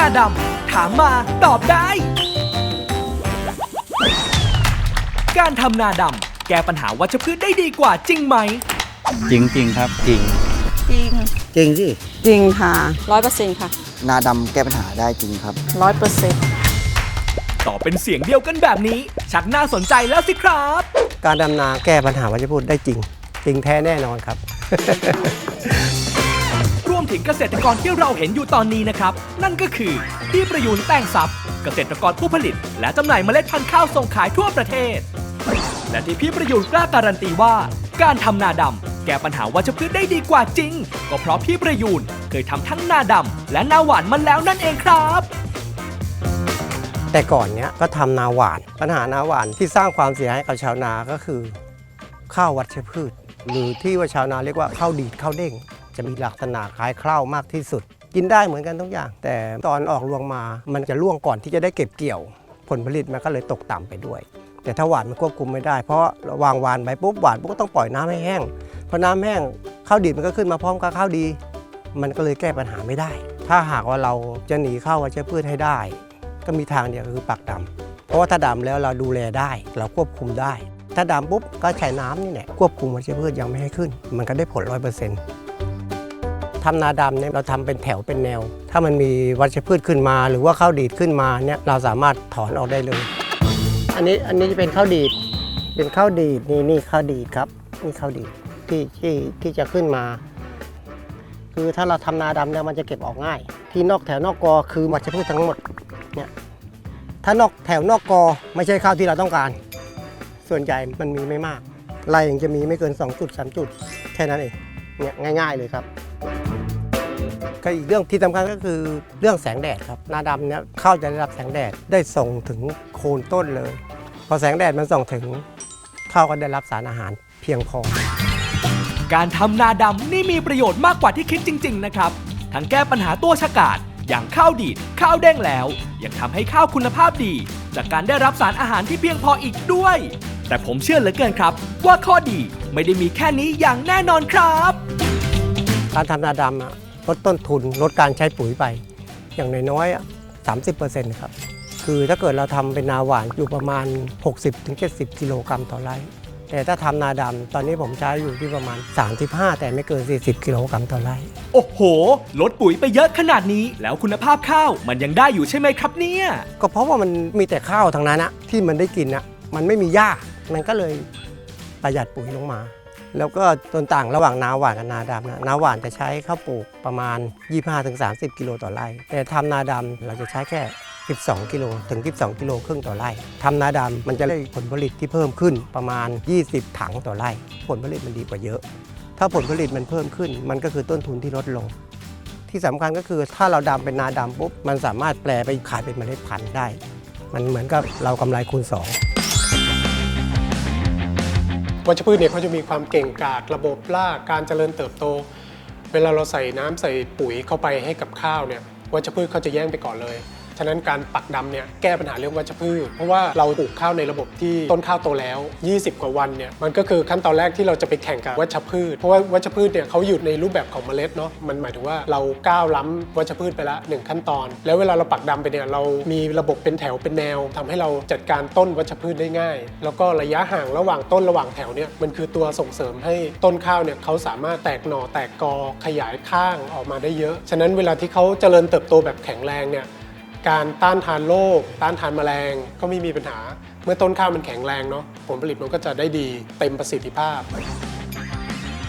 นาดำ ถามมาตอบได้ การทำนาดำ แก้ปัญหาวัชพืชได้ดีกว่าจริงไหม จริงจริงครับจริง จริง จริงสิ จริงค่ะร้อยเปอร์เซ็นต์ค่ะ นาดำแก้ปัญหาได้จริงครับร้อยเปอร์เซ็นต์ตอบเป็นเสียงเดียวกันแบบนี้ ชักน่าสนใจแล้วสิครับ การดำนาแก้ปัญหาวัชพืชได้จริง จริงแท้แน่นอนครับรวม ถึงเกษตรกรที่เราเห็นอยู่ตอนนี้นะครับ นั่นก็คือพี่ประยูนแต้งทรัพย์เกษตรกรผู้ผลิต และจำหน่ายเมล็ดพันธุ์ข้าวส่งขายทั่วประเทศ และที่พี่ประยูนกล้าการันตีว่า การทำนาดำแก้ปัญหาวัชพืชได้ดีกว่าจริง ก็เพราะพี่ประยูนเคยทำทั้งนาดำและนาหวานมาแล้วนั่นเองครับแต่ก่อนเนี้ยก็ทำนาหวาน ปัญหานาหวานที่สร้างความเสียหายกับชาวนาก็คือ ข้าววัชพืช หรือที่ว่าชาวนาเรียกว่าข้าวดีดข้าวเด้ง จะมีลักษณะคล้ายข้าวมากที่สุด กินได้เหมือนกันทุกอย่าง แต่ตอนออกรวงมามันจะร่วงก่อนที่จะได้เก็บเกี่ยว ผลผลิตมันก็เลยตกต่ำไปด้วย แต่ถ้าหวานมันควบคุมไม่ได้เพราะวางหวานไปปุ๊บหวานปุ๊บก็ต้องปล่อยน้ำให้แห้งพอน้ำแห้งข้าวดีมันก็ขึ้นมาพร้อมกับข้าวดี มันก็เลยแก้ปัญหาไม่ได้ ถ้าหากว่าเราจะหนีข้าววัชพืชให้ได้ ก็มีทางเดียวคือปักดำเพราะว่าถ้าดำแล้วเราดูแลได้ เราควบคุมได้ถ้าดำปุ๊บก็ใช้น้ำนี่แหละควบคุมวัชพืชยังไม่ให้ขึ้น มันก็ได้ผลร้อยเปอร์เซ็นต์ ทำนาดำเนี่ยเราทำเป็นแถวเป็นแนว ถ้ามันมีวัชพืชขึ้นมา หรือว่าข้าวดีดขึ้นมาเนี่ยเราสามารถถอนออกได้เลย อันนี้อันนี้จะเป็นข้าวดีด เป็นข้าวดีดนี่นี่ข้าวดีดครับนี่ข้าวดีดที่ที่ที่จะขึ้นมา คือถ้าเราทำนาดำเนี่ยมันจะเก็บออกง่าย ที่นอกแถวนอกกอคือวัชพืชทั้งหมดเนี่ยถ้านอกแถวนอกกอไม่ใช่ข้าวที่เราต้องการ ส่วนใหญ่มันมีไม่มากไร่ยังจะมีไม่เกิน 2 จุด 3 จุด แค่นั้นเองเนี่ยง่าย ๆ เลยครับ ก็อีกเรื่องที่สำคัญก็คือเรื่องแสงแดดครับนาดำเนี่ยข้าวจะได้รับแสงแดดได้ส่งถึงโคนต้นเลย พอแสงแดดมันส่องถึงข้าวก็ได้รับสารอาหารเพียงพอ การทำนาดำนี่มีประโยชน์มากกว่าที่คิดจริง ๆ นะครับ ทั้งแก้ปัญหาตัวฉกาดอย่างข้าวดีดข้าวเด้งแล้ว ยังทำให้ข้าวคุณภาพดี จากการได้รับสารอาหารที่เพียงพออีกด้วย แต่ผมเชื่อเหลือเกินครับ ว่าข้อดีไม่ได้มีแค่นี้อย่างแน่นอนครับ การทำนาดำอะ ลดต้นทุนลดการใช้ปุ๋ยไป อย่างน้อยๆอะ30%ครับคือถ้าเกิดเราทำเป็นนาหวานอยู่ประมาณ 60-70 กิโลกรัมต่อไร่ แต่ถ้าทำนาดำตอนนี้ผมใช้อยู่ที่ประมาณ 35 แต่ไม่เกิน 40 กิโลกรัมต่อไร่ โอ้โห ลดปุ๋ยไปเยอะขนาดนี้ แล้วคุณภาพข้าวมันยังได้อยู่ใช่ไหมครับเนี่ย ก็เพราะว่ามันมีแต่ข้าวทางนั้นอะที่มันได้กินอะมันไม่มีหญ้ามันก็เลยประหยัดปุ๋ยลงมา แล้วก็ต้นต่างระหว่างนาหวานกับนาดำนะนาหวานจะใช้ข้าวปลูกประมาณ 25-30 กิโลต่อไร่ แต่ทำนาดำเราจะใช้แค่ 12 กิโลถึง 12 กิโลครึ่งต่อไร่ทำนาดำมันจะได้ผลผลิตที่เพิ่มขึ้นประมาณ 20 ถังต่อไร่ ผลผลิตมันดีกว่าเยอะ ถ้าผลผลิตมันเพิ่มขึ้น มันก็คือต้นทุนที่ลดลง ที่สำคัญก็คือถ้าเราดำเป็นนาดำปุ๊บมันสามารถแปลไปขายเป็นเมล็ดพันธุ์ได้ มันเหมือนกับเรากำไรคูณ 2 วัชพืชเนี่ยเขาจะมีความเก่งกาจระบบรากการเจริญเติบโต เวลาเราใส่น้ำใส่ปุ๋ยเข้าไปให้กับข้าวเนี่ยวัชพืชเขาจะแย่งไปก่อนเลย ฉะนั้นการปักดำเนี่ยแก้ปัญหาเรื่องวัชพืช เพราะว่าเราปลูกข้าวในระบบที่ต้นข้าวโตแล้ว 20 กว่าวันเนี่ยมันก็คือขั้นตอนแรกที่เราจะไปแข่งกับวัชพืช เพราะว่าวัชพืชเนี่ยเขาอยู่ในรูปแบบของเมล็ดเนาะมันหมายถึงว่าเราก้าวล้ำวัชพืชไปละหนึ่งขั้นตอน แล้วเวลาเราปักดำไปเนี่ยเรามีระบบเป็นแถวเป็นแนวทำให้เราจัดการต้นวัชพืชได้ง่าย แล้วก็ระยะห่างระหว่างต้นระหว่างแถวเนี่ยมันคือตัวส่งเสริมให้ต้นข้าวเนี่ยเขาสามารถแตกหน่อแตกกอขยายข้างออกมาได้เยอะ ฉะนั้นเวลาที่เขาเจริญเติบโตแบบแข็งแรงเนี่ย การต้านทานโรคต้านทานแมลงก็ไม่มีปัญหา เมื่อต้นข้าวมันแข็งแรงเนาะผลผลิตมันก็จะได้ดีเต็มประสิทธิภาพ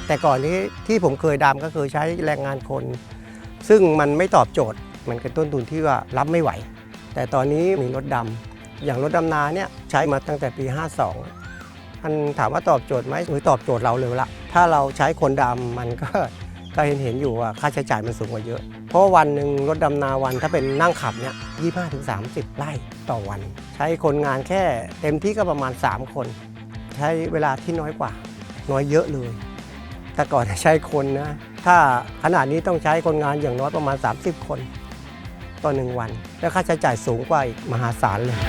แต่ก่อนนี้ที่ผมเคยดำก็คือใช้แรงงานคน ซึ่งมันไม่ตอบโจทย์มันเป็นต้นทุนที่ว่ารับไม่ไหว แต่ตอนนี้มีรถดำอย่างรถดำนาเนี่ยใช้มาตั้งแต่ปี 52มันถามว่าตอบโจทย์ไหมหรือตอบโจทย์เราเลยละถ้าเราใช้คนดำมันก็ ก็เห็นเห็นอยู่ว่าค่าใช้จ่ายมันสูงกว่าเยอะ เพราะวันหนึ่งรถดำนาวันถ้าเป็นนั่งขับเนี่ย25ถึง30ไร่ต่อวัน ใช้คนงานแค่เต็มที่ก็ประมาณ 3 คน ใช้เวลาที่น้อยกว่า น้อยเยอะเลย แต่ก่อนใช้คนนะถ้าขนาดนี้ต้องใช้คนงานอย่างน้อยประมาณ 30 คนต่อหนึ่งวัน แล้วค่าใช้จ่ายสูงกว่าอีกมหาศาลเลย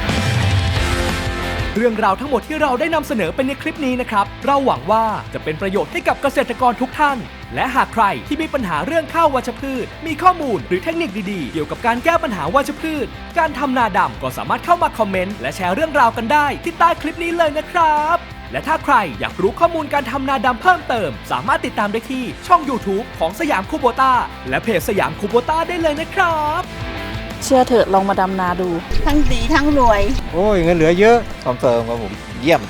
เรื่องราวทั้งหมดที่เราได้นำเสนอไปในคลิปนี้นะครับ เราหวังว่าจะเป็นประโยชน์ให้กับเกษตรกรทุกท่าน และหากใครที่มีปัญหาเรื่องข้าววัชพืช มีข้อมูลหรือเทคนิคดีๆ เกี่ยวกับการแก้ปัญหาวัชพืช การทำนาดำก็สามารถเข้ามาคอมเมนต์และแชร์เรื่องราวกันได้ที่ใต้คลิปนี้เลยนะครับ และถ้าใครอยากรู้ข้อมูลการทำนาดำเพิ่มเติม สามารถติดตามได้ที่ช่อง YouTube ของสยามคูโบต้าและเพจสยามคูโบต้าได้เลยนะครับ เชื่อเถอะลองมาดำนาดู ทั้งดีทั้งรวย โอ้ยเงินเหลือเยอะคอนเฟิร์มครับผม เยี่ยม